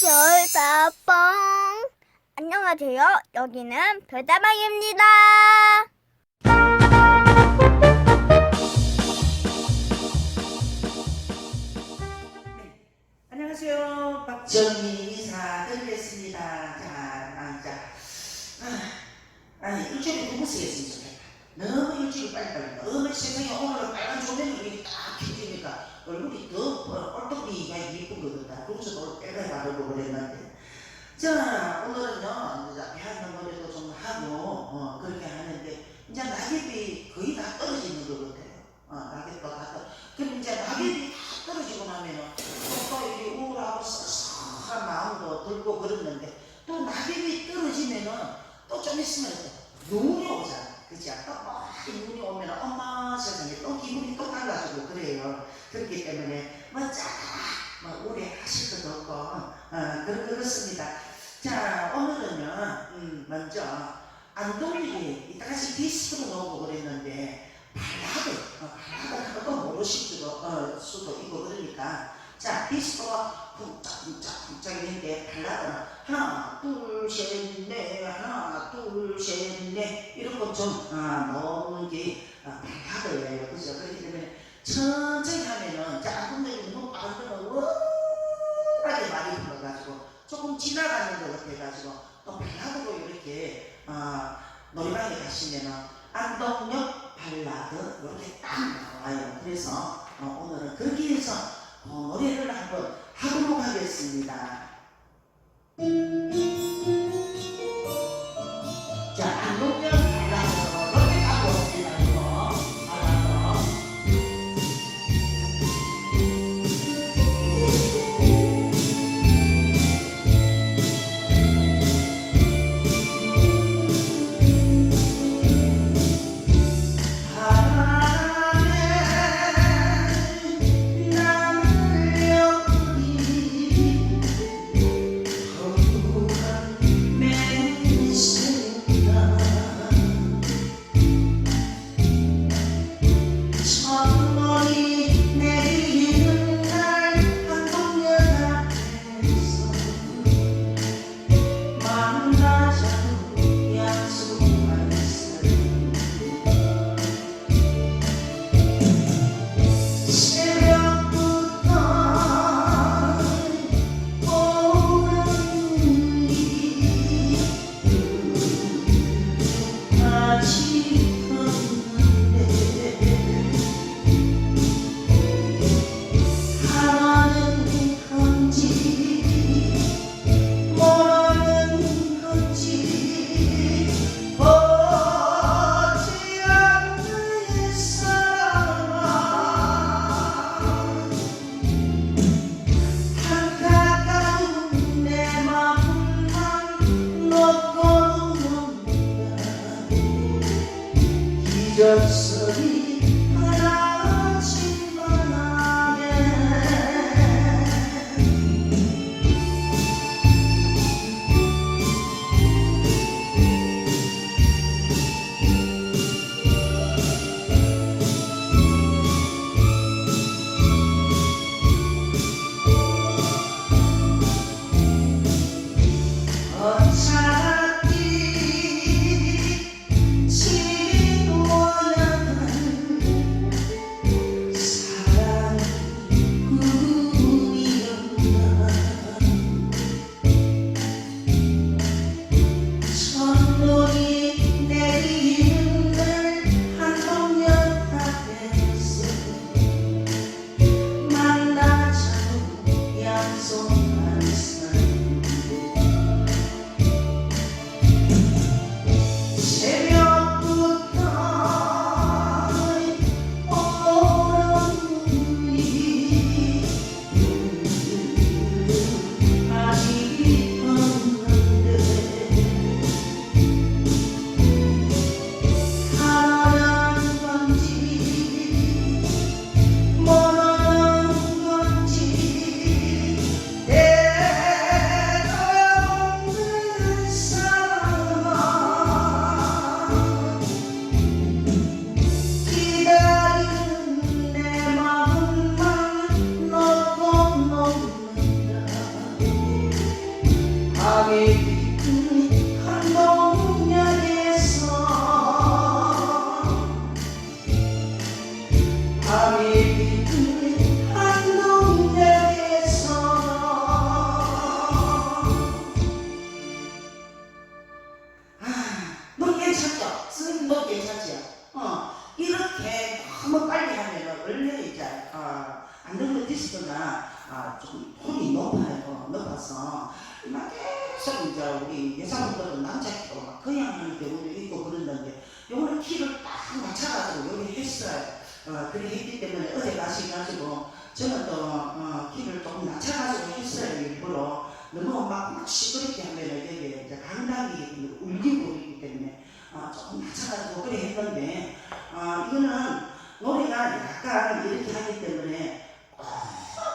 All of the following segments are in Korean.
별다방 안녕하세요. 여기는 별다방입니다. 안녕하세요. 박정희 이사 드리겠습니다. 자, 아, 자. 아, 아니, 일주일에 쓰겠으면 좋겠다. 너무 일주일 빨리빨리. 너무 세상에 오늘은 빨간 조명이 딱 켜지니까 얼굴이 더 얼굴이가 예쁜 거거든. 그래서 빼가 바르고 그랬는데. 자, 오늘은요, 이제 배한 머리도 좀 하고, 어, 그렇게 하는데, 이제 낙엽이 거의 다 떨어지는 것 같아요. 어, 낙엽도 다 떨어. 그럼 이제 낙엽이 다 떨어지고 나면은, 또 이게 우울하고 썩썩한 마음도 들고 그랬는데 또 낙엽이 떨어지면은 또 좀 있으면 또 눈이 오잖아 그치? 또막 눈이 오면 엄마 세상에 또 기분이 또 달라지고 그렇기 때문에 뭐짜뭐 오래 하실 것도 없고 어, 그렇, 그렇습니다 자 오늘은요 음, 먼저 안동일이 이따같이 디스크로 나오고 그랬는데 발라드 어, 발라드 그것도 모르실 수도, 어, 수도 있고 그러니까 자, 디스코가 쿵짝쿵짝쿵짝 이랬는데 발라드는 하나, 둘, 셋, 넷, 하나, 둘, 셋, 넷 이런 거좀 아, 넣는 게 아, 발라드예요. 그죠? 그렇기 때문에 천천 아, 했어요. 어, 그래 했기 때문에 어제 가셔가지고 저는 또 어, 키를 조금 낮춰가지고 했어요 일부러. 너무 막, 막 시끄럽게 하면 이게 이제 강당이 울리고 있기 때문에. 어, 조금 낮춰가지고 그래 했는데 어, 이거는 노래가 약간 이렇게 하기 때문에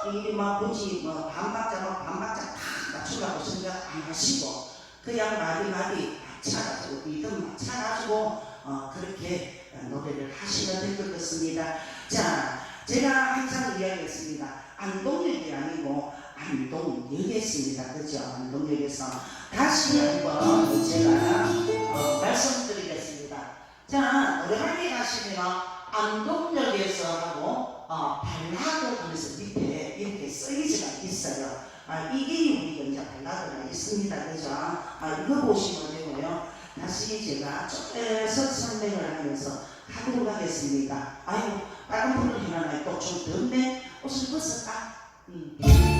이막 굳이 뭐 반박자 막 반박자 다 맞추려고 생각 안 하시고 그냥 마디 마디 맞춰가지고 리듬 맞춰가지고 어, 그렇게 노래를 하시면 될 것 같습니다. 자, 제가 항상 이야기했습니다. 안동역이 아니고 안동역이었습니다. 그죠? 안동역에서 다시 한번 제가 어, 말씀드리겠습니다. 자, 노래방에 가시면 안동역에서 하고 어, 발라드 하면서 밑에 이렇게 써있지가 있어요. 아, 이게 우리가 이제 발라드가 있습니다. 그죠? 아, 이거 보시면 되고요. 다시 제가 쪼개서 설명을 하면서 하도록 하겠습니다. 아이고, 다른 분을 해놨네. 또좀 덥네. 옷을 벗을까? 음.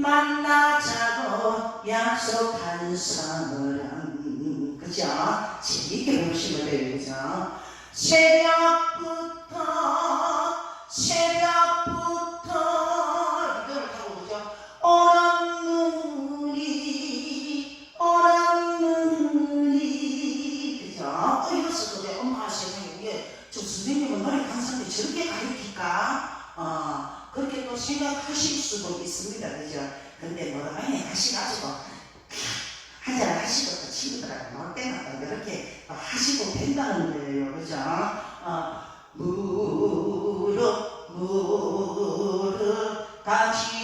만나자고 약속한 사람 그죠? 재밌게 보시면 돼요 그죠? 새벽부터 새벽 또 생각하실 수도 있습니다. 그죠? 근데 뭐라만에 하시가지고 한잔 하시고 또 친구들하고 놀 때는 또 이렇게 또 하시고 된다는 거예요. 그죠? 어, 무릎, 무릎, 까지,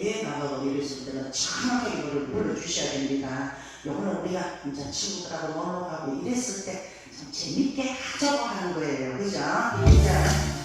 교회에 나가고 이랬을 때는 정확하게 이거를 불러주셔야 됩니다. 요거는 우리가 이제 친구들하고 놀러가고 이랬을 때 참 재밌게 하자고 하는 거예요. 그죠? 자.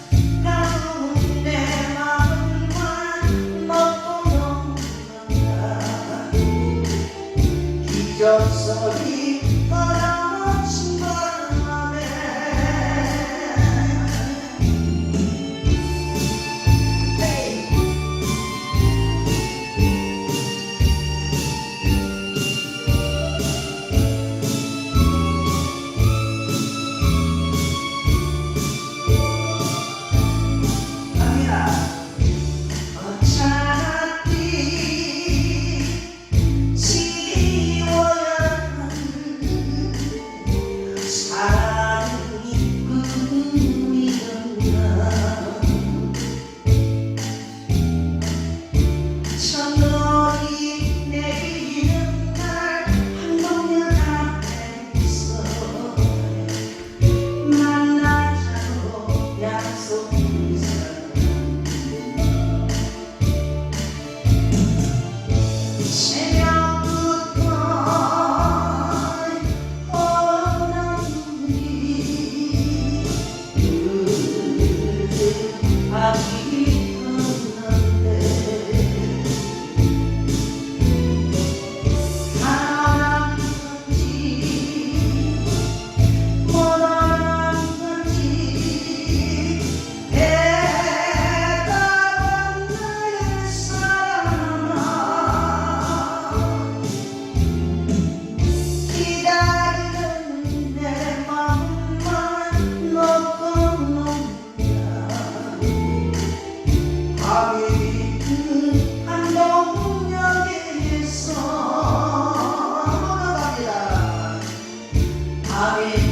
Amen.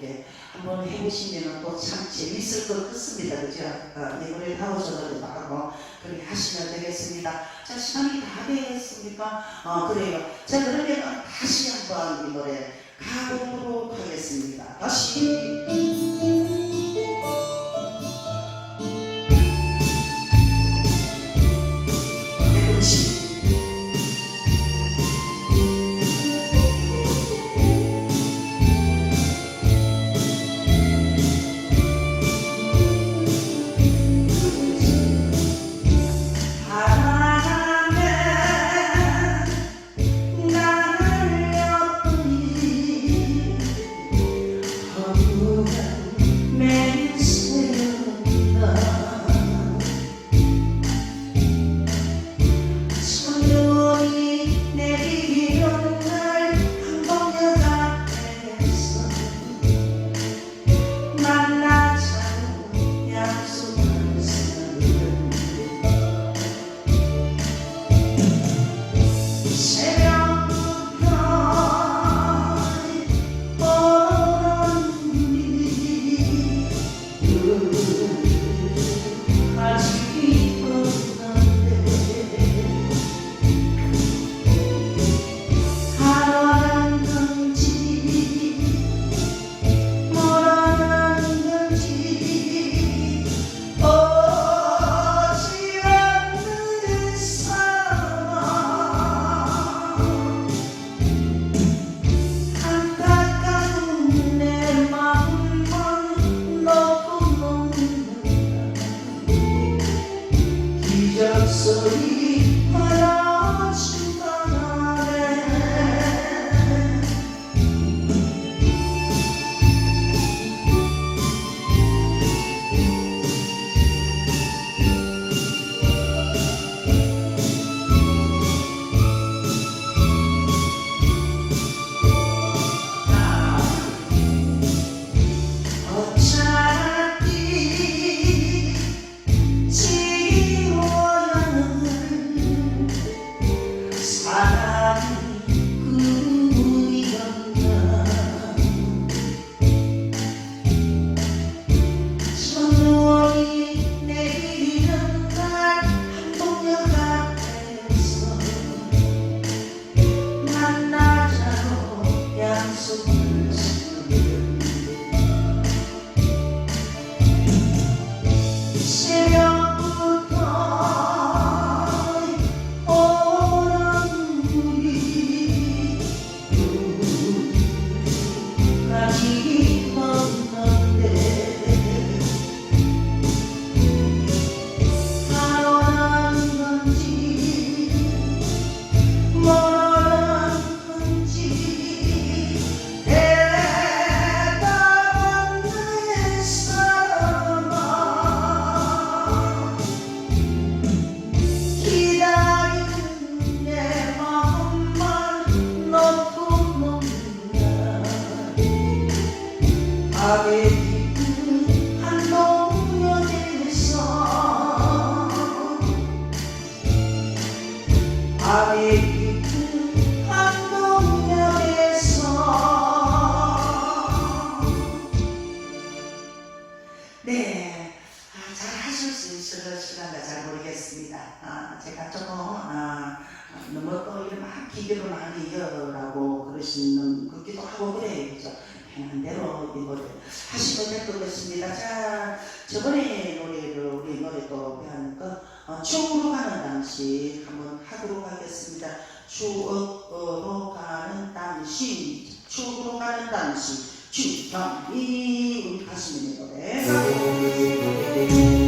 이렇게 한번 해보시면 또 참 재밌을 것 같습니다. 그죠? 내부를 하우스도 나가고 그렇게 하시면 되겠습니다. 자, 시간이 다 되겠습니까? 어, 그래요. 자, 그러면 다시 한번 이 노래 가보도록 하겠습니다. 다시. 밤의 깊은 한동역에서 네, 아, 잘 하실 수 있으실까 잘 모르겠습니다. 아, 제가 조금 아, 너무 또 이런 막 기대로 많이 이어라고 그러시는 그기도 하고 그래요. 그죠? 대로 이 노래 뭐 하시면 될 것 같습니다. 자, 저번에 노래를 우리 노래 또 배웠니까? 어, 추억으로 가는 당시 한번 하도록 하겠습니다. 추억으로 가는 당시 추억으로 가는 당시 주현미 우리 가수님의 노래 네.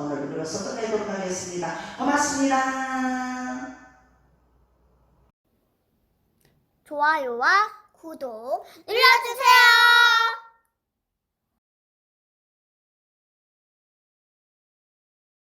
오늘 이로써 끝내도록 하겠습니다. 고맙습니다. 좋아요와 구독 눌러주세요.